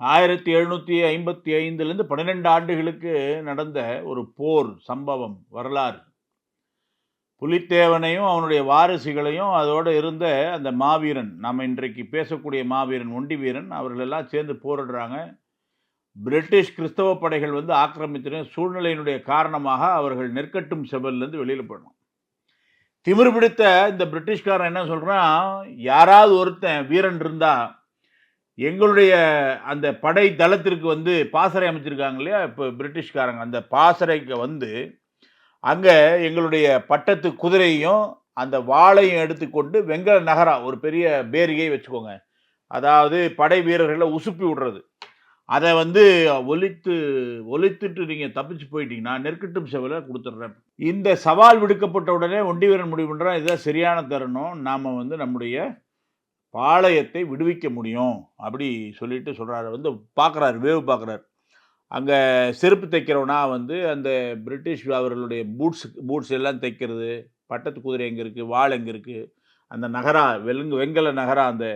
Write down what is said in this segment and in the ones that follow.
ஆயிரத்தி எழுநூற்றி ஐம்பத்தி ஐந்துலேருந்து பன்னிரெண்டு ஆண்டுகளுக்கு நடந்த ஒரு போர் சம்பவம் வரலாறு. புலித்தேவனையும் அவனுடைய வாரிசுகளையும் அதோடு இருந்த அந்த மாவீரன் நம்ம இன்றைக்கு பேசக்கூடிய மாவீரன் ஒண்டி வீரன் சேர்ந்து போரிடுறாங்க. பிரிட்டிஷ் கிறிஸ்தவ படைகள் வந்து ஆக்கிரமித்தின சூழ்நிலையினுடைய காரணமாக அவர்கள் நெற்கட்டும் செவல்லேருந்து வெளியில் போயிடணும் திமிரு பிடித்த இந்த பிரிட்டிஷ்காரன் என்ன சொல்கிறான் யாராவது ஒருத்தன் வீரன் இருந்தால் எங்களுடைய அந்த படை தளத்திற்கு வந்து பாசறை அமைச்சிருக்காங்க இல்லையா? இப்போ பிரிட்டிஷ்காரங்க அந்த பாசறைக்கு வந்து அங்கே எங்களுடைய பட்டத்து குதிரையும் அந்த வாளையும் எடுத்துக்கொண்டு வெங்கல நகரா ஒரு பெரிய பேரிகையை வச்சுக்கோங்க. அதாவது படை வீரர்களை உசுப்பி விடுறது. அதை வந்து ஒலித்து ஒலித்துட்டு நீங்கள் தப்பிச்சு போயிட்டீங்கன்னா நெருக்கட்டும் செவலை கொடுத்துட்றேன். இந்த சவால் விடுக்கப்பட்ட உடனே ஒண்டி வீரன் முடிவு பண்ணுறான் இதுதான் சரியான தருணம். நாம் வந்து நம்முடைய பாளையத்தை விடுவிக்க முடியும் அப்படி சொல்லிட்டு சொல்கிறாரு வந்து பார்க்குறாரு வேவு பார்க்குறாரு அங்கே செருப்பு தைக்கிறவனா வந்து அந்த பிரிட்டிஷ் அவர்களுடைய பூட்ஸ் பூட்ஸ் எல்லாம் தைக்கிறது பட்டத்து குதிரை எங்கே இருக்குது வாள் எங்கே இருக்குது அந்த நகரா வெளுங்கு வெங்கல நகரா அந்த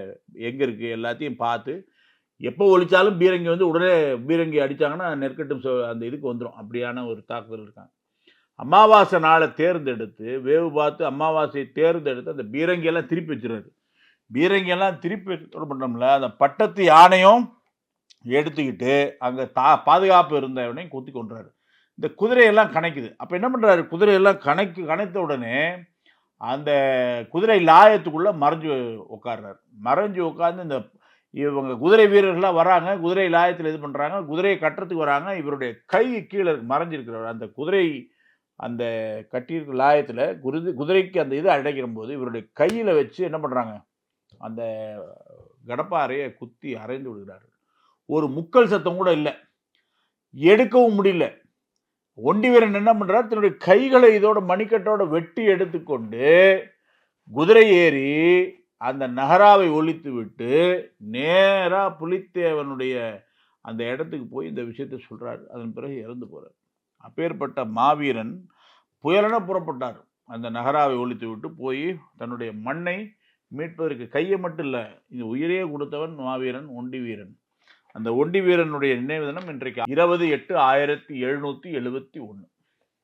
எங்கே இருக்குது எல்லாத்தையும் பார்த்து எப்போ ஒழிச்சாலும் பீரங்கி வந்து உடனே பீரங்கி அடித்தாங்கன்னா நெற்கட்டும் அந்த இதுக்கு வந்துடும் அப்படியான ஒரு தாக்குதல் இருக்காங்க. அமாவாசை நாளை தேர்ந்தெடுத்து வேவு பார்த்து அமாவாசையை தேர்ந்தெடுத்து அந்த பீரங்கியெல்லாம் திருப்பி வச்சிருக்காரு பீரங்கியெல்லாம் திருப்பி பண்ணோம்ல அந்த பட்டத்து யானையும் எடுத்துக்கிட்டு அங்கே தா பாதுகாப்பு இருந்தவனையும் குத்தி கொண்டுறாரு இந்த குதிரையெல்லாம் கணக்குது. அப்போ என்ன பண்ணுறாரு குதிரையெல்லாம் கணக்கு கணைத்த உடனே அந்த குதிரை லாயத்துக்குள்ளே மறைஞ்சு உட்கார்றாரு மறைஞ்சு உட்காந்து இந்த இவங்க குதிரை வீரர்கள்லாம் வராங்க. குதிரை லாயத்தில் இது பண்ணுறாங்க குதிரையை கட்டுறதுக்கு வராங்க. இவருடைய கை கீழே மறைஞ்சிருக்கிறவர் அந்த குதிரை அந்த கட்டியிருக்கிற லாயத்தில் குருது குதிரைக்கு அந்த இது அடைக்கிற போது இவருடைய கையில் வச்சு என்ன பண்ணுறாங்க அந்த கடப்பாறையை குத்தி அரைந்து விடுகிறார்கள். ஒரு முக்கல் சத்தம் கூட இல்லை. எடுக்கவும் முடியல. ஒண்டி வீரன் என்ன பண்ணுறார் தன்னுடைய கைகளை இதோட மணிக்கட்டோட வெட்டி எடுத்துக்கொண்டு குதிரை ஏறி அந்த நகராவை ஒழித்து விட்டு நேராக புலித்தேவனுடைய அந்த இடத்துக்கு போய் இந்த விஷயத்தை சொல்கிறார் அதன் பிறகு இறந்து போகிறார் அப்பேற்பட்ட மாவீரன் புயலென புறப்பட்டார். அந்த நகராவை ஒழித்து விட்டு போய் தன்னுடைய மண்ணை மீட்பதற்கு கையை மட்டும் இல்லை இந்த உயிரையே கொடுத்தவன் மாவீரன் ஒண்டி வீரன். அந்த ஒண்டி வீரனுடைய நினைவு தினம் இன்றைக்கு இருபது எட்டு ஆயிரத்தி எழுநூற்றி எழுபத்தி ஒன்று